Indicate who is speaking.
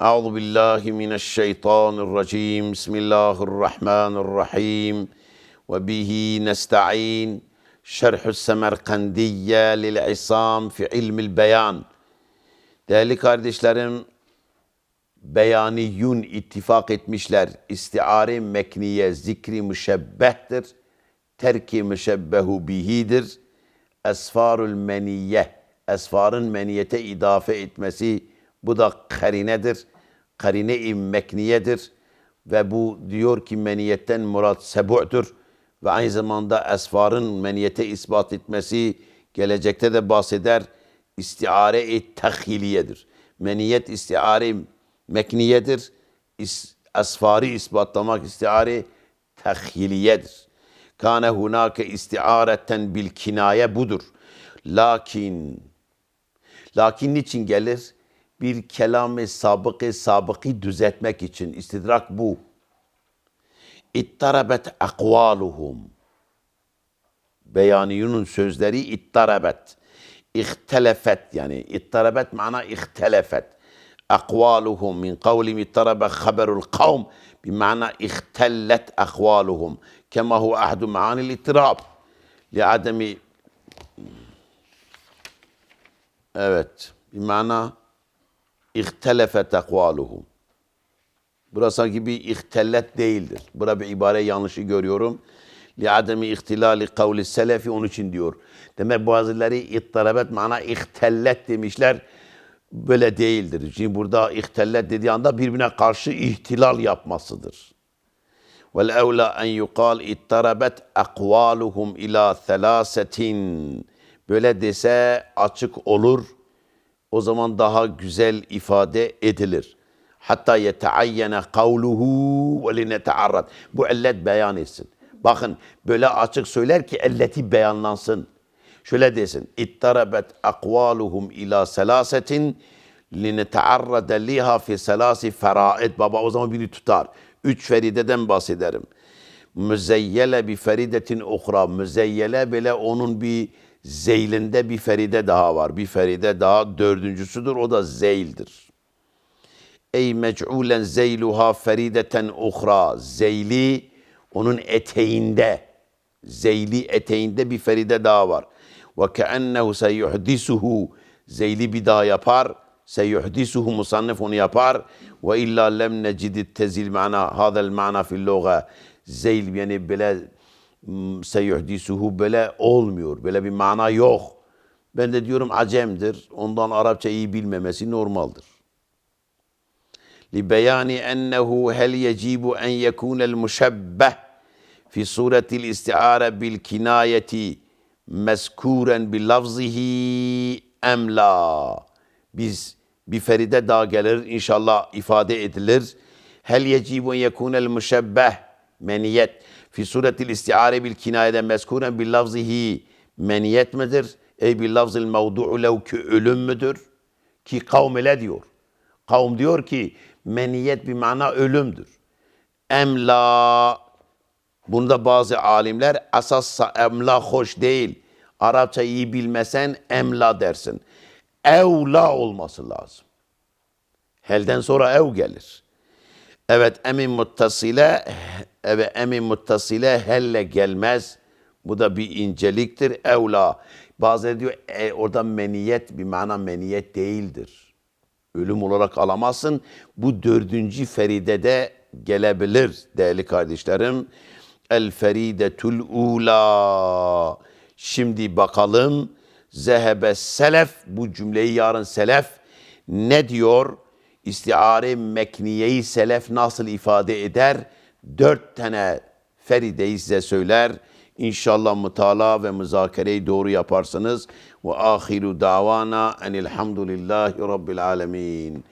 Speaker 1: أعوذ بالله من الشيطان الرجيم بسم الله الرحمن الرحيم وبه نستعين شرح السمرقندية للعصام في علم البيان Değerli kardeşlerim, beyaniyun ittifak etmişler. İstiare mekniye zikri müşebbehtir. Terki müşebbehu bihidir. Esfarul meniyye, esfarın meniyete idafe etmesi bu da karinedir. Karine-i mekniyedir. Ve bu diyor ki meniyetten murat sebu'dur. Ve aynı zamanda esfarın meniyete ispat etmesi gelecekte de bahseder. İstiare-i tehiliyedir. Meniyet istiare mekniyedir. İs, esfarı ispatlamak istiare tehiliyedir. Kâne hunâke istiareten bil kinaye budur. Lakin Lakin niçin gelir? Bir kelam-ı sabıkı sabıkı düzeltmek için. istidrak bu. İttarabet akvaluhum. Beyaniyunun sözleri ittarabet. İhtelefet yani ittarabet mana ihtelefet. Akvaluhum min kavlim ittarabe haberul kavm bimana ihtellet akvaluhum. Kema huve ahdu maanil ittirab. Liademi Evet. Bimana ihtelefet akvaluhum. Burası sanki bir ihtellet değildir. Burada bir ibare yanlışı görüyorum. Li ademi ihtilali kavli selefi onun için diyor. Demek bazıları ittarabet mana ihtellet demişler. Böyle değildir. Şimdi burada ihtellet dediği anda birbirine karşı ihtilal yapmasıdır. Vel evla en yukal ittarabet akvaluhum ila thelâsetin. Böyle dese açık olur. O zaman daha güzel ifade edilir. Hatta yeteayyene kavluhu ve linetearrad. Bu illet beyan etsin. Bakın böyle açık söyler ki illeti beyanlansın. Şöyle desin. İttarabet akvaluhum ila selasetin linetearrade liha fi selasi feraid. Baba o zaman biri tutar. Üç ferideden bahsederim. Müzeyyele bi feridetin uhra. Müzeyyele böyle onun bir zeylinde bir feride daha var. Bir feride daha dördüncüsüdür. O da zeyldir. Ey mec'ulen zeyluha ferideten uhra. Zeyli onun eteğinde. Zeyli eteğinde bir feride daha var. Ve keennehu seyuhdisuhu. Zeyli bir daha yapar. Seyuhdisuhu musannif onu yapar. Ve illa lem necidit tezil mana. Hadel mana fil loga. Zeyl yani böyle seyuhdisuhu böyle olmuyor. Böyle bir mana yok. Ben de diyorum acemdir. Ondan Arapça iyi bilmemesi normaldir. لبيان أنه هل يجب أن يكون المشبه في صورة الاستعارة بالكناية مذكورا بلفظه أم لا biz bir feride daha gelir inşallah ifade edilir. Hel yecibu en yekunel müşebbeh meniyet fi suretil istiare bil kinayede mezkuren bil lafzihi meniyet midir? Ey bil lafzil mevdu'u lev ölüm müdür? Ki kavm ile diyor. Kavm diyor ki meniyet bir mana ölümdür. Emla bunda bazı alimler asas emla hoş değil. Arapça iyi bilmesen emla dersin. Evla olması lazım. Helden sonra ev gelir. Evet emin muttasile evet emin muttasile helle gelmez. Bu da bir inceliktir. Evla. Bazıları diyor e, orada meniyet bir mana meniyet değildir. Ölüm olarak alamazsın. Bu dördüncü feridede gelebilir değerli kardeşlerim. El feridetul ula. Şimdi bakalım. Zehebe selef. Bu cümleyi yarın selef ne diyor? İstiare mekniyeyi selef nasıl ifade eder? Dört tane ferideyi size söyler. İnşallah mutala ve müzakereyi doğru yaparsınız. Ve ahiru davana enilhamdülillahi rabbil alemin.